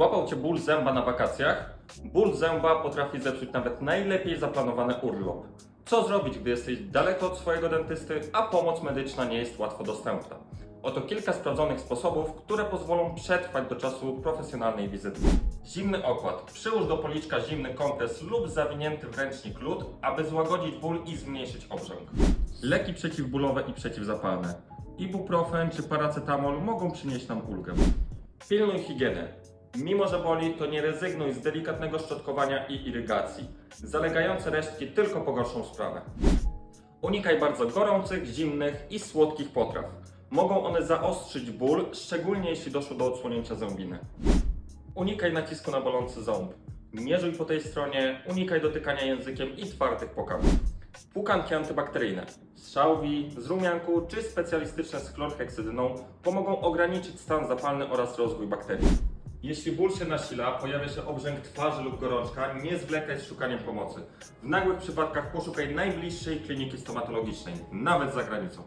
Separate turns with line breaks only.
Złapał cię ból zęba na wakacjach? Ból zęba potrafi zepsuć nawet najlepiej zaplanowany urlop. Co zrobić, gdy jesteś daleko od swojego dentysty, a pomoc medyczna nie jest łatwo dostępna? Oto kilka sprawdzonych sposobów, które pozwolą przetrwać do czasu profesjonalnej wizyty. Zimny okład. Przyłóż do policzka zimny kompres lub zawinięty w ręcznik lód, aby złagodzić ból i zmniejszyć obrzęk. Leki przeciwbólowe i przeciwzapalne. Ibuprofen czy paracetamol mogą przynieść nam ulgę. Pilnuj higieny. Mimo, że boli, to nie rezygnuj z delikatnego szczotkowania i irygacji. Zalegające resztki tylko pogorszą sprawę. Unikaj bardzo gorących, zimnych i słodkich potraw. Mogą one zaostrzyć ból, szczególnie jeśli doszło do odsłonięcia zębiny. Unikaj nacisku na bolący ząb. Nie żuj po tej stronie, unikaj dotykania językiem i twardych pokarmów. Płukanki antybakteryjne z szałwi, z rumianku czy specjalistyczne z chlorheksydyną pomogą ograniczyć stan zapalny oraz rozwój bakterii. Jeśli ból się nasila, pojawia się obrzęk twarzy lub gorączka, nie zwlekaj z szukaniem pomocy. W nagłych przypadkach poszukaj najbliższej kliniki stomatologicznej, nawet za granicą.